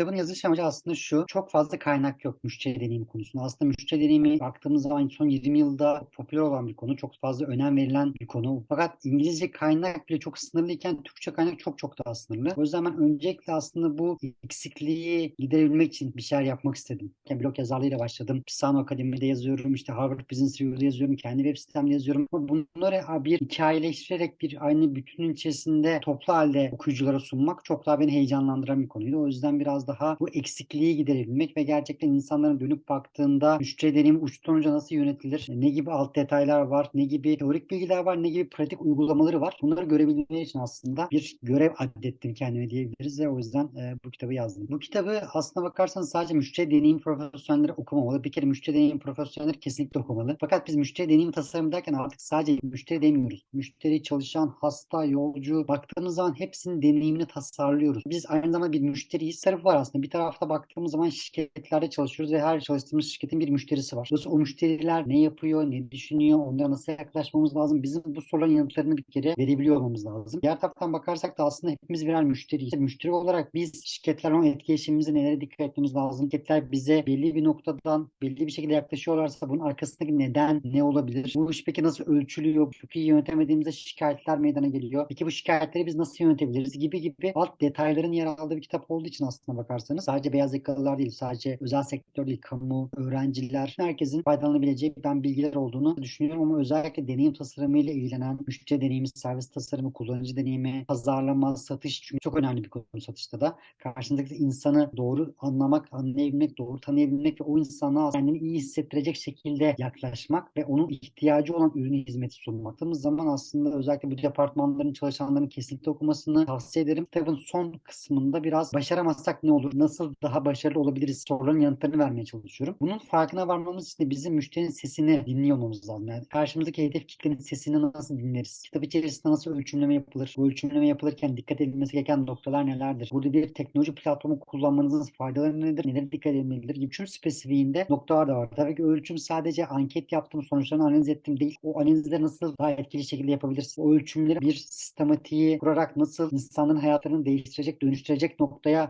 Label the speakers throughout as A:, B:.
A: kitabın yazılış amacı aslında şu. Çok fazla kaynak yok müşteri deneyimi konusunda. Aslında müşteri deneyimi baktığımız zaman son 20 yılda popüler olan bir konu. Çok fazla önem verilen bir konu. Fakat İngilizce kaynak bile çok sınırlıyken Türkçe kaynak çok çok daha sınırlı. O yüzden ben öncelikle aslında bu eksikliği giderebilmek için bir şeyler yapmak istedim. Yani blog yazarlığıyla başladım. Pisano Akademi'de yazıyorum. işte Harvard Business Review'da yazıyorum. Kendi web sitemde yazıyorum. Ama bunları bir hikayeleştirerek bir aynı bütünün içerisinde toplu halde okuyuculara sunmak çok daha beni heyecanlandıran bir konuydu. O yüzden biraz daha bu eksikliği giderebilmek ve gerçekten insanların dönüp baktığında müşteri deneyimi uçtan nasıl yönetilir, ne gibi alt detaylar var, ne gibi teorik bilgiler var, ne gibi pratik uygulamaları var. Bunları görebilmek için aslında bir görev addettim kendime diyebiliriz ve o yüzden e, bu kitabı yazdım. Bu kitabı aslına bakarsanız sadece müşteri deneyim profesyonelleri okumamalı. Bir kere müşteri deneyim profesyonelleri kesinlikle okumalı. Fakat biz müşteri deneyim tasarım derken artık sadece müşteri demiyoruz. Müşteri, çalışan, hasta, yolcu baktığımız zaman hepsinin deneyimini tasarlıyoruz. Biz aynı zamanda bir müşteriyiz. Tarafı var aslında. Bir tarafta baktığımız zaman şirketlerde çalışıyoruz ve her çalıştığımız şirketin bir müşterisi var. Dolayısıyla o müşteriler ne yapıyor, ne düşünüyor, onlara nasıl yaklaşmamız lazım? Bizim bu soruların yanıtlarını bir kere verebiliyor olmamız lazım. Diğer taraftan bakarsak da aslında hepimiz birer müşteriyiz. Müşteri olarak biz şirketler olan etkileşimimize nelere dikkat etmemiz lazım? Şirketler bize belli bir noktadan belli bir şekilde yaklaşıyorlarsa bunun arkasındaki neden ne olabilir? Bu iş peki nasıl ölçülüyor? Çok iyi yönetemediğimizde şikayetler meydana geliyor. Peki bu şikayetleri biz nasıl yönetebiliriz? Gibi gibi alt detayların yer aldığı bir kitap olduğu için aslında bakarsanız sadece beyaz yakalılar değil, sadece özel sektör değil, kamu, öğrenciler, herkesin faydalanabileceği ben bilgiler olduğunu düşünüyorum ama özellikle deneyim tasarımı ile ilgilenen müşteri deneyimi, servis tasarımı, kullanıcı deneyimi, pazarlama, satış çünkü çok önemli bir konu satışta da. Karşınızdaki insanı doğru anlamak, anlayabilmek, doğru tanıyabilmek ve o insana kendini iyi hissettirecek şekilde yaklaşmak ve onun ihtiyacı olan ürünü hizmeti sunmak. Baktığımız zaman aslında özellikle bu departmanların çalışanların kesinlikle okumasını tavsiye ederim. Kitabın son kısmında biraz başaramazsak ne olur, nasıl daha başarılı olabiliriz soruların yanıtlarını vermeye çalışıyorum. Bunun farkına varmamız için de bizim müşterinin sesini dinliyor olmamız lazım. Yani karşımızdaki hedef kitlenin sesini nasıl dinleriz? Kitap içerisinde nasıl ölçümleme yapılır? Bu ölçümleme yapılırken dikkat edilmesi gereken noktalar nelerdir? Burada bir teknoloji platformu kullanmanızın faydaları nedir? Neler dikkat edilmelidir? Gibi ölçüm spesifiğinde noktalar da var. Tabii ki ölçüm sadece anket yaptım, sonuçlarını analiz ettim değil. O analizleri nasıl daha etkili şekilde yapabiliriz? O ölçümleri bir sistematiği kurarak nasıl insanların hayatlarını değiştirecek, dönüştürecek noktaya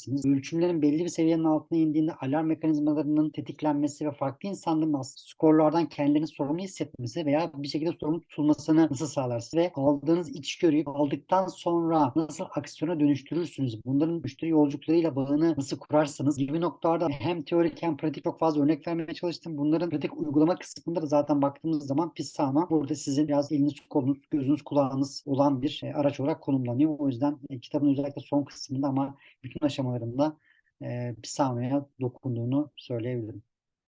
A: getirebilirsiniz? Ölçümlerin belli bir seviyenin altına indiğinde alarm mekanizmalarının tetiklenmesi ve farklı insanların skorlardan kendilerini sorumlu hissetmesi veya bir şekilde sorumlu tutulmasını nasıl sağlarsınız? Ve aldığınız içgörüyü aldıktan sonra nasıl aksiyona dönüştürürsünüz? Bunların müşteri yolculuklarıyla bağını nasıl kurarsınız? Gibi noktalarda hem teorik hem pratik çok fazla örnek vermeye çalıştım. Bunların pratik uygulama kısmında da zaten baktığımız zaman Pisama burada sizin biraz eliniz, kolunuz, gözünüz, kulağınız olan bir e, araç olarak konumlanıyor. O yüzden e, kitabın özellikle son kısmında ama bütün aşamalarında e, Pisama'ya dokunduğunu söyleyebilirim.